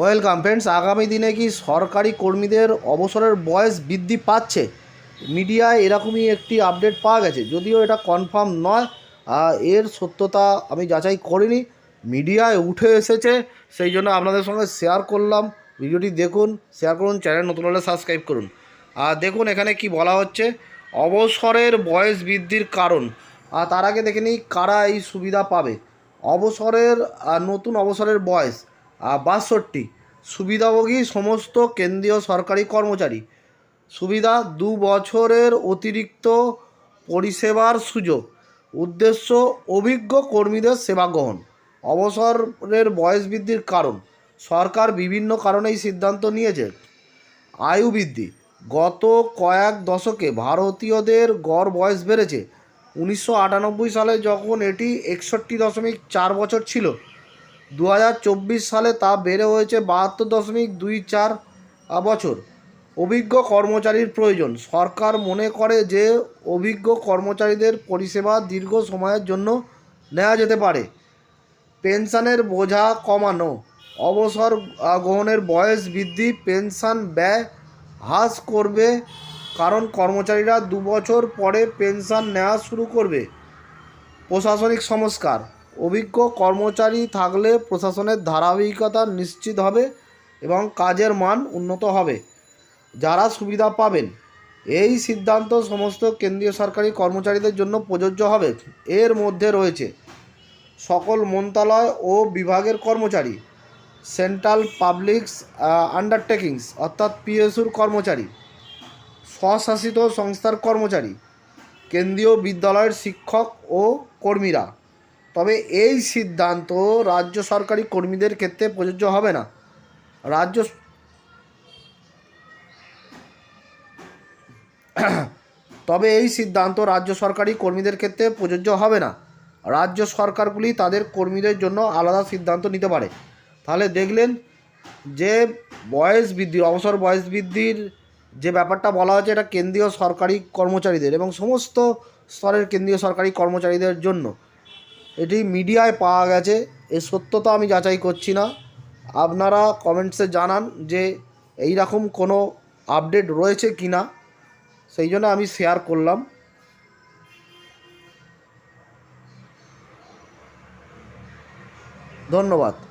Welcome friends, আগামী দিনে কি সরকারি কর্মীদের অবসরের বয়স বৃদ্ধি পাচ্ছে? মিডিয়ায় এরকমই একটি আপডেট পাওয়া গেছে, যদিও এটা কনফার্ম নয় এর সত্যতা আমি যাচাই করিনি। মিডিয়ায় উঠে এসেছে, সেই জন্য আপনাদের সঙ্গে শেয়ার করলাম। ভিডিওটি দেখুন শেয়ার করুন চ্যানেল নতুন হলে সাবস্ক্রাইব করুন। আর দেখুন এখানে কি বলা হচ্ছে, অবসরের বয়স বৃদ্ধির কারণ। আর তার আগে দেখে নিই, কারা এই সুবিধা পাবে? অবসরের নতুন অবসরের বয়স। বাষট্টি সুবিধাভোগী সমস্ত কেন্দ্রীয় সরকারি কর্মচারী। সুবিধা দু বছরের অতিরিক্ত পরিষেবার সুযোগ। উদ্দেশ্য, অভিজ্ঞ কর্মীদের সেবা গ্রহণ। অবসরের বয়স বৃদ্ধির কারণ। সরকার বিভিন্ন কারণে এই সিদ্ধান্ত নিয়েছে। আয়ু বৃদ্ধি। গত কয়েক দশকে ভারতীয়দের গড় বয়স বেড়েছে। উনিশশো আটানব্বই সালে যখন এটি একষট্টি দশমিক চার বছর ছিল দু হাজার চব্বিশ সালে তা বেড়ে হয়েছে বাহাত্তর দশমিক দুই চার বছর। অভিজ্ঞ কর্মচারীর প্রয়োজন। সরকার মনে করে যে অভিজ্ঞ কর্মচারীদের পরিষেবা দীর্ঘ সময়ের জন্য নেওয়া যেতে পারে। পেনশনের বোঝা কমানো। অবসর গ্রহণের বয়স বৃদ্ধি, পেনশন ব্যয় হ্রাস করবে কারণ কর্মচারীরা দু বছর পরে পেনশন নেওয়া শুরু করবে। প্রশাসনিক সংস্কার। অভিজ্ঞ কর্মচারী থাকলে প্রশাসনের ধারাবাহিকতা নিশ্চিত হবে এবং কাজের মান উন্নত হবে। যারা সুবিধা পাবেন, এই সিদ্ধান্ত সমস্ত কেন্দ্রীয় সরকারি কর্মচারীদের জন্য প্রযোজ্য হবে। এর মধ্যে রয়েছে সকল মন্ত্রণালয় ও বিভাগের কর্মচারী, সেন্ট্রাল পাবলিকস আন্ডারটেকিংস, অর্থাৎ পিএসুর কর্মচারী, স্বশাসিত সংস্থার কর্মচারী, কেন্দ্রীয় বিদ্যালয়ের শিক্ষক ও কর্মীরা। তবে এই সিদ্ধান্ত রাজ্য সরকারি কর্মীদের ক্ষেত্রে প্রযোজ্য হবে না। রাজ্য তবে এই সিদ্ধান্ত রাজ্য সরকারি কর্মীদের ক্ষেত্রে প্রযোজ্য হবে না। রাজ্য সরকারগুলি তাদের কর্মীদের জন্য আলাদা সিদ্ধান্ত নিতে পারে। তাহলে দেখলেন যে বয়স বৃদ্ধি অবসর বয়স বৃদ্ধির যে ব্যাপারটা বলা হচ্ছে এটা কেন্দ্রীয় সরকারি কর্মচারীদের এবং সমস্ত স্তরের কেন্দ্রীয় সরকারি কর্মচারীদের জন্য। এটি মিডিয়ায় পাওয়া গেছে। এর সত্যতা আমি যাচাই করছি না। আপনারা কমেন্টসে জানান যে এই রকম কোনো আপডেট রয়েছে কি না সেই জন্য আমি শেয়ার করলাম। ধন্যবাদ।